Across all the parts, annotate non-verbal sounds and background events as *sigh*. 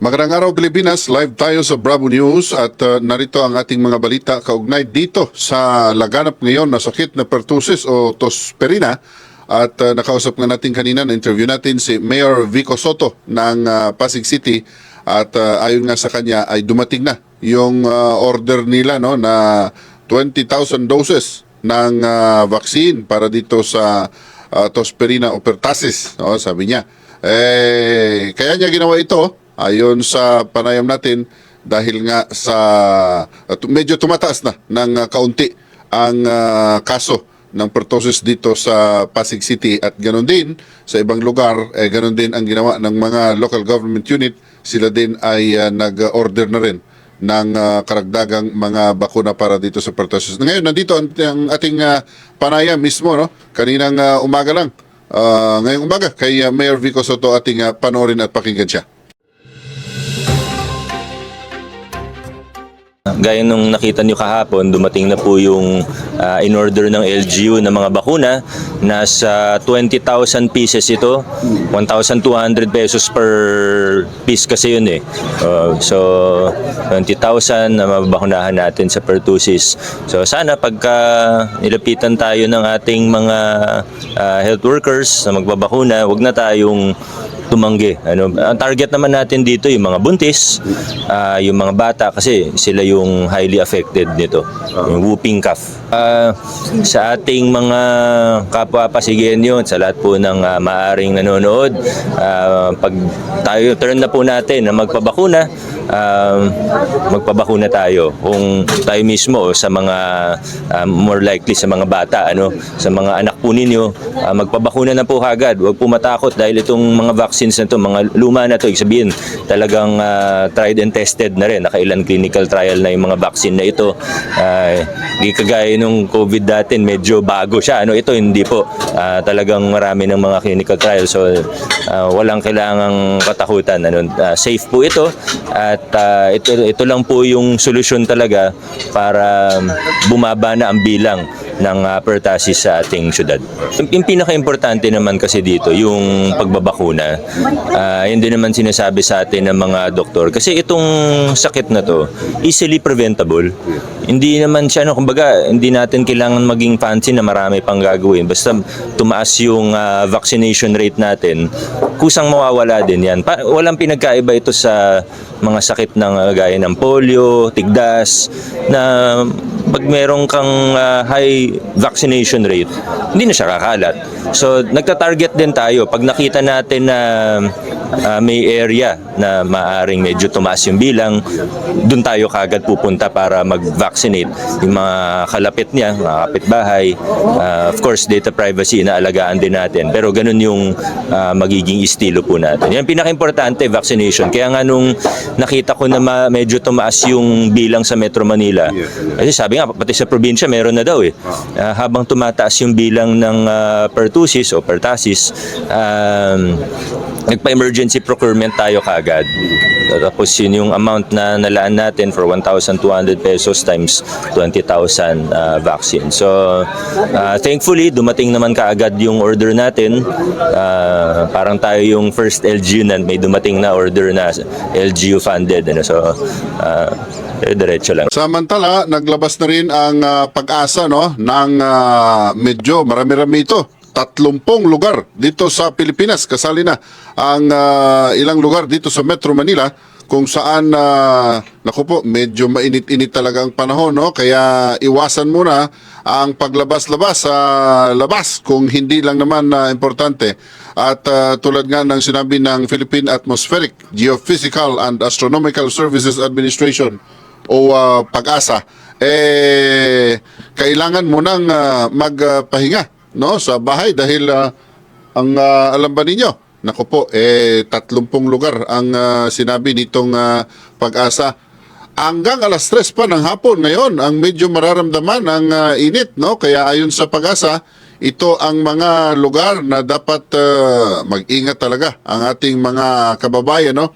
Magandang araw Pilipinas, live tayo sa Bravo News at uh, narito ang ating mga balita kaugnay dito sa laganap ngayon na sakit na pertussis o tosperina. At uh, nakausap nga natin kanina na interview natin si Mayor Vico Soto ng uh, Pasig City. At uh, ayon nga sa kanya ay dumating na yung uh, order nila no na 20,000 doses ng uh, vaccine para dito sa uh, tosperina o pertussis no, sabi niya. Eh kaya niya ginawa ito ayon sa panayam natin dahil nga sa at medyo tumataas na ng uh, kaunti ang uh, kaso ng pertussis dito sa Pasig City at ganoon din sa ibang lugar eh ganoon din ang ginawa ng mga local government unit sila din ay uh, nag-order na rin ng uh, karagdagang mga bakuna para dito sa pertussis. Ngayon nandito ang, ang ating uh, panayam mismo no kaninang uh, umaga lang uh, ngayong umaga kay uh, Mayor Vico Soto ating uh, panoorin at pakinggan siya. Gaya nung nakita nyo kahapon, dumating na po yung ah, in-order ng LGU na mga bakuna. Nasa 20,000 pieces ito. 1,200 pesos per piece kasi yun eh. Uh, so, 20,000 na mababakunahan natin sa pertussis. So, sana pagka nilapitan tayo ng ating mga ah, health workers na magbabakuna, wag na tayong tumanggi. Ano, ang target naman natin dito yung mga buntis, ah, yung mga bata kasi sila yung highly affected nito. Yung whooping cough. Ah, sa ating mga kapwa Pasigenyo, sa lahat po ng ah, maaring nanonood, ah, pag tayo turn na po natin na magpabakuna, um, magpabakuna tayo. Kung tayo mismo sa mga ah, more likely sa mga bata, ano, sa mga anak po ninyo, ah, magpabakuna na po agad. Huwag po matakot dahil itong mga vaccines na to, mga luma na to, sabihin talagang ah, tried and tested na rin. Nakailan clinical trial na yung mga vaccine na ito. Uh, di kagaya nung COVID dati, medyo bago siya. Ano, ito hindi po. Ah, talagang marami ng mga clinical trial. So, ah, walang kailangang katakutan. Ano, ah, safe po ito. At ah, ito, ito lang po yung solusyon talaga para bumaba na ang bilang ng uh, pertussis sa ating syudad. Yung, pinaka-importante naman kasi dito, yung pagbabakuna, ah, yun din naman sinasabi sa atin ng mga doktor. Kasi itong sakit na to, easily preventable. Hindi naman siya, no, kumbaga, hindi natin kailangan maging fancy na marami pang gagawin. Basta tumaas yung ah, vaccination rate natin, kusang mawawala din yan. Pa- walang pinagkaiba ito sa mga sakit ng ah, gaya ng polio, tigdas, na pag meron kang ah, high vaccination rate, hindi na siya kakalat. So, nagta-target din tayo. Pag nakita natin na ah, may area na maaring medyo tumaas yung bilang, doon tayo kagad pupunta para mag-vaccinate yung mga kalapit niya, mga kapitbahay. Ah, of course, data privacy, inaalagaan din natin. Pero ganun yung ah, magiging estilo po natin. Yan pinaka-importante, vaccination. Kaya nga nung nakita ko na ma- medyo tumaas yung bilang sa Metro Manila, kasi sabi nga, pati sa probinsya meron na daw eh. Ah, habang tumataas yung bilang ng ah, pertussis o pertussis, um, nagpa-emergency procurement tayo kagad. Tapos yun yung amount na nalaan natin for 1,200 pesos times 20,000 ah, vaccine. So, ah, thankfully, dumating naman kaagad yung order natin. Ah, parang tayo yung first LGU na may dumating na order na LGU funded. Ano? So, uh, diretso lang. Samantala, naglabas na rin ang ah, pag-asa no ng ah, medyo marami-rami ito. 30 lugar dito sa Pilipinas. Kasali na ang ah, ilang lugar dito sa Metro Manila kung saan uh, naku po medyo mainit-init talaga ang panahon no? Kaya iwasan muna ang paglabas-labas sa labas kung hindi lang naman na importante. At ah, tulad nga ng sinabi ng Philippine Atmospheric Geophysical and Astronomical Services Administration o ah, pag-asa eh kailangan mo nang ah, magpahinga no sa bahay dahil ah, ang ah, alam ba ninyo? Nako po eh 30 lugar ang ah, sinabi nitong ah, pag-asa. Hanggang alas 3 pa ng hapon ngayon ang medyo mararamdaman ang ah, init no? Kaya ayon sa pag-asa ito ang mga lugar na dapat ah, mag-ingat talaga ang ating mga kababayan no?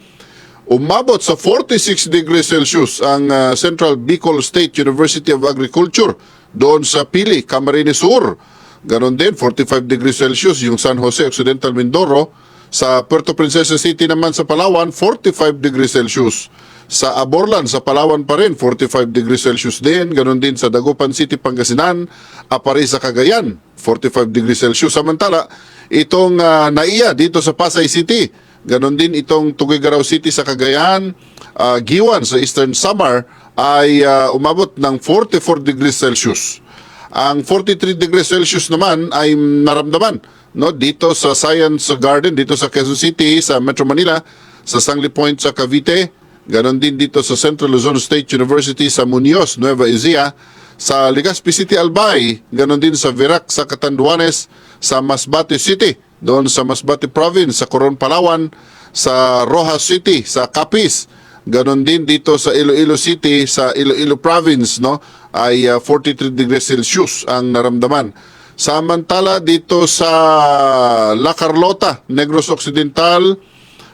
Umabot sa 46 degrees Celsius ang ah, Central Bicol State University of Agriculture doon sa Pili, Camarines Sur. Ganon din, 45 degrees Celsius yung San Jose Occidental Mindoro Sa Puerto Princesa City naman sa Palawan, 45 degrees Celsius. Sa Aborlan, sa Palawan pa rin, 45 degrees Celsius din. Ganon din sa Dagupan City, Pangasinan. Apari sa Cagayan, 45 degrees Celsius. Samantala, itong ah, Naiya dito sa Pasay City, ganon din itong Tugigaraw City sa Cagayan, ah, Giwan sa Eastern Samar ay ah, umabot ng 44 degrees Celsius. Ang 43 degrees Celsius naman ay naramdaman no dito sa Science Garden dito sa Quezon City sa Metro Manila sa Sangli Point sa Cavite ganon din dito sa Central Luzon State University sa Muñoz Nueva Ecija sa Legazpi City Albay ganon din sa Virac sa Catanduanes sa Masbate City doon sa Masbate Province sa Coron Palawan sa Rojas City sa Capiz Ganon din dito sa Iloilo City, sa Iloilo Province, no, ay ah, 43 degrees Celsius ang naramdaman. Samantala dito sa La Carlota, Negros Occidental,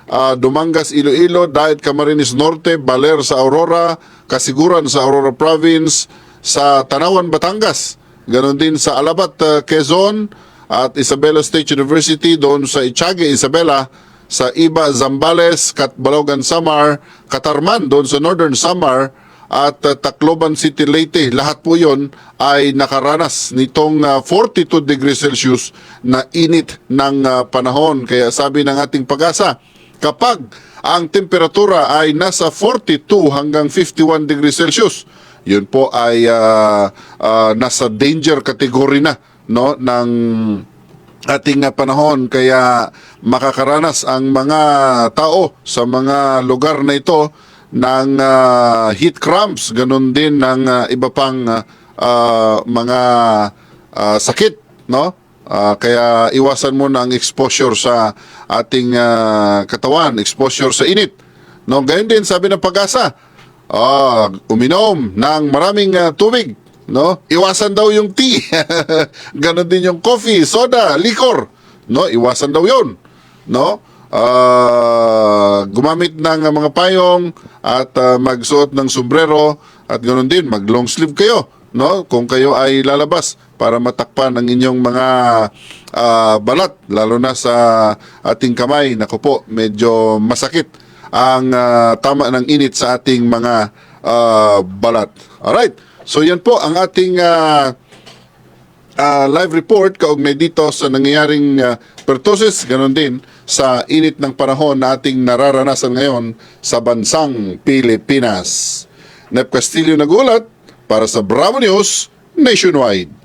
ah, Dumangas, Iloilo, Daet Camarines Norte, Baler sa Aurora, Kasiguran sa Aurora Province, sa Tanawan, Batangas, ganon din sa Alabat, ah, Quezon, at Isabela State University, doon sa Ichage, Isabela, sa Iba, Zambales, Katbalogan, Samar, Katarman, doon sa Northern Samar, at uh, Tacloban City, Leyte. Lahat po yon ay nakaranas nitong uh, 42 degrees Celsius na init ng uh, panahon. Kaya sabi ng ating pag-asa, kapag ang temperatura ay nasa 42 hanggang 51 degrees Celsius, yun po ay uh, uh, nasa danger category na no ng ating uh, panahon kaya makakaranas ang mga tao sa mga lugar na ito ng uh, heat cramps. Ganun din ng uh, iba pang uh, uh, mga uh, sakit no? Ah, kaya iwasan mo ang exposure sa ating uh, katawan exposure sa init no? Gayon din sabi ng pag-asa ah, uminom ng maraming uh, tubig no? Iwasan daw yung tea. *laughs* Ganon din yung coffee soda liquor. No? Iwasan daw yon no? Ah, gumamit ng uh, mga payong at uh, magsuot ng sombrero at ganoon din. Mag long sleeve kayo no? Kung kayo ay lalabas para matakpan ang inyong mga ah, balat lalo na sa ating kamay. Nako po medyo masakit ang ah, tama ng init sa ating mga ah, balat. Alright so yan po ang ating ah, ah, live report kaugnay dito sa nangyayaring ah, pertussis, ganon din sa init ng panahon na ating nararanasan ngayon sa bansang Pilipinas. Nep Castillo nagulat para sa Bravo News Nationwide.